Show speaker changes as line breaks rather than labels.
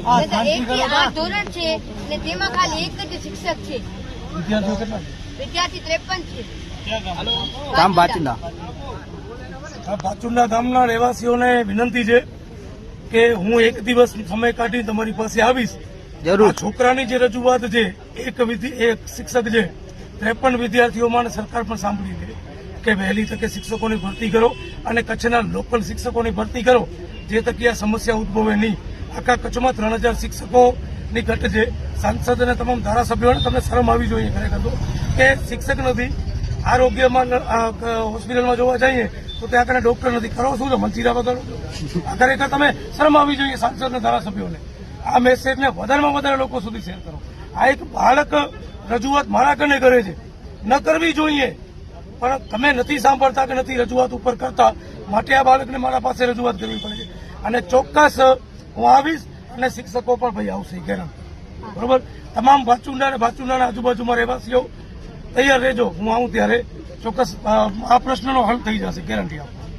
એક થી આઠ ધોરણ છે ને તેમાં ખાલી એક જ શિક્ષક છે.
વિદ્યાર્થીઓ કેટલા છે?
વિદ્યાર્થી ત્રેપન છે.
ગામ બાચિંદા
આ ગામના રહેવાસીઓને વિનંતી છે કે હું એક દિવસ સમય કાઢી તમારી પાસે આવીશ.
જરૂર.
છોકરાની જે રજૂઆત છે એક વિધિ એક શિક્ષક છે ત્રેપન વિદ્યાર્થીઓમાં સરકાર પણ સાંભળી લે કે વહેલી તકે શિક્ષકોની ભરતી કરો અને કચ્છના લોકલ શિક્ષકોની ભરતી કરો જે તકે આ સમસ્યા ઉદ્ભવે નહીં. આખા કચ્છમાં ત્રણ હજાર શિક્ષકોની ઘટ છે. સાંસદ અને તમામ ધારાસભ્યોને તમને શરમ આવી જોઈએ ખરેખર તો. કે શિક્ષક નથી, આરોગ્યમાં હોસ્પિટલમાં જોવા જઈએ તો ત્યાં કને ડોક્ટર નથી. કરો શું મંચીરા વગર ખરેખર તમે શરમ આવી જોઈએ સાંસદ અને ધારાસભ્યોને. આ મેસેજને વધારેમાં વધારે લોકો સુધી શેર કરો. આ એક બાળક રજૂઆત મારા કને કરે છે. ન કરવી જોઈએ. પણ તમે નથી સાંભળતા કે નથી રજૂઆત ઉપર કરતા, માટે આ બાળકને મારા પાસે રજૂઆત કરવી પડે છે. અને ચોક્કસ હું આવીશ અને શિક્ષકો પણ ભાઈ આવશે ગેરંટી બરોબર? તમામ ભાચુંડા અને ભાચુંડાના આજુબાજુમાં રહેવાસીઓ તૈયાર રહેજો. હું આવું ત્યારે ચોક્કસ આ પ્રશ્નનો હલ થઈ જશે ગેરંટી આપું